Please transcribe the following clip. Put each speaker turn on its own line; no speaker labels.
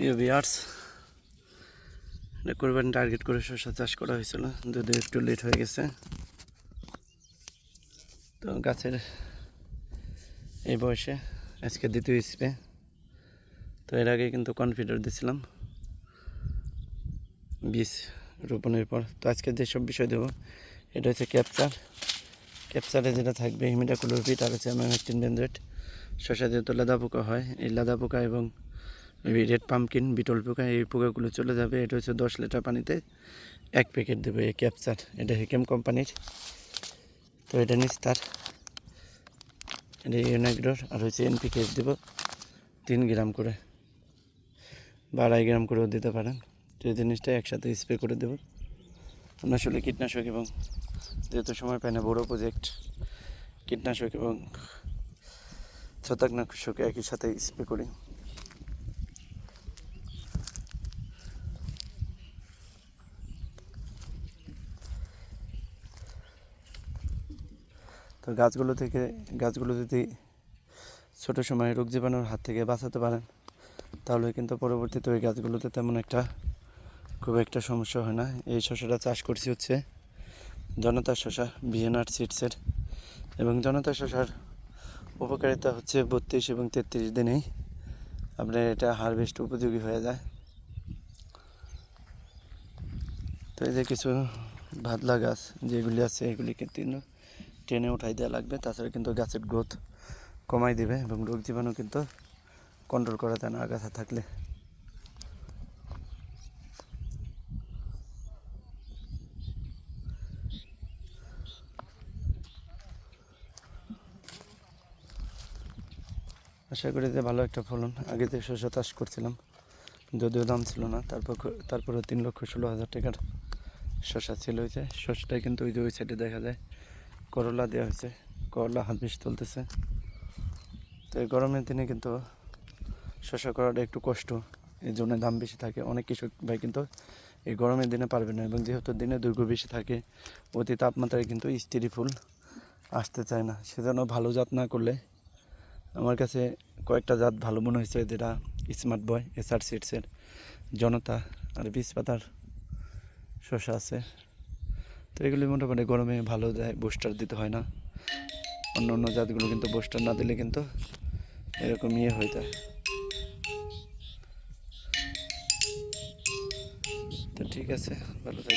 প্রিয় বিয়ার্স এটা কোরবানি টার্গেট করে শসা চাষ করা হয়েছিল। যদিও একটু লেট হয়ে গেছে। তো গাছের এই বয়সে আজকে দ্বিতীয় স্প্রে তো এর আগে কিন্তু কনফিডার দিছিলাম বীজ রোপণের পর। তো আজকে যেসব বিষয় দেবো, এটা হচ্ছে ক্যাপচার ক্যাপচারে যেটা থাকবে হিমিডাকুলোরপিট আর হচ্ছে ম্যামেকটিন বেনজেট শসা যেহেতু লাদা পোকা হয়। এই লাদা পোকা এবং রেড পামকিন বিটল পোকা, এই পোকাগুলো চলে যাবে। এটা হচ্ছে দশ লিটার পানিতে এক প্যাকেট দেবে এই ক্যাপচার এটা হেকেম কোম্পানির তো এটা নিস্তার এটা ইউনাগ্রোর আর হচ্ছে এনপিকেস দেবো। তিন গ্রাম করে। বা আড়াই গ্রাম করেও দিতে পারেন। তো এই জিনিসটা একসাথে স্প্রে করে দেবো। আমরা আসলে কীটনাশক এবং যেহেতু সময় পাই না, বড়ো প্রজেক্ট কীটনাশক এবং ছত্রাকনাশক একই সাথে স্প্রে করি। তো গাছগুলো থেকে, গাছগুলো যদি ছোটো সময় রোগ জীবাণুর হাত থেকে বাঁচাতে পারেন, তাহলে কিন্তু পরবর্তীতে ওই গাছগুলোতে তেমন একটা, খুব একটা সমস্যা হয় না। এই শসাটা চাষ করছি হচ্ছে জনতা শসা ভিয়েনার সিডসের। এবং জনতা শসার উপকারিতা হচ্ছে বত্রিশ এবং তেত্রিশ দিনেই আপনার এটা হারভেস্ট উপযোগী হয়ে যায়। তো এই যে কিছু ভাদলা গাছ যেগুলি আছে এগুলি কিন্তু টেনে উঠাই দেওয়া লাগবে, তাছাড়া কিন্তু গাছের গ্রোথ কমাই দিবে এবং রোগ জীবাণু কিন্তু কন্ট্রোল করা যায় না আগাছা থাকলে। আশা করি যে ভালো একটা ফলন আগে যে শস্য চাষ করছিলাম, যদিও দাম ছিল না, তারপর তারপরে তিন লক্ষ ষোলো হাজার টাকার শশা ছিল ওই যে শসাটা কিন্তু ওই যে ওই সাইডে দেখা যায়। করলা দেওয়া হয়েছে। করলা হাত বেশ তুলতেছে। তো এই গরমের দিনে কিন্তু শশা করাটা একটু কষ্ট এই জন্য দাম বেশি থাকে। অনেক কৃষক ভাই কিন্তু এই গরমের দিনে পারবে না এবং যেহেতু দিনে দৈর্ঘ্য বেশি থাকে, অতি তাপমাত্রায় কিন্তু স্ত্রী ফুল আসতে চায় না। সেজন্য ভালো জাত না করলে আমার কাছে কয়েকটা জাত ভালো মনে হয়েছে, যেটা স্মার্ট বয় এসআর সিটসের জনতা আর বীজ পাতার শসা আছে। তো এগুলি মোটামুটি গরমে ভালো দেয় বুস্টার দিতে হয় না। অন্য অন্য জাতগুলো কিন্তু বুস্টার না দিলে কিন্তু এরকম ইয়ে হয়ে যায়। তো ঠিক আছে, ভালো থাকবে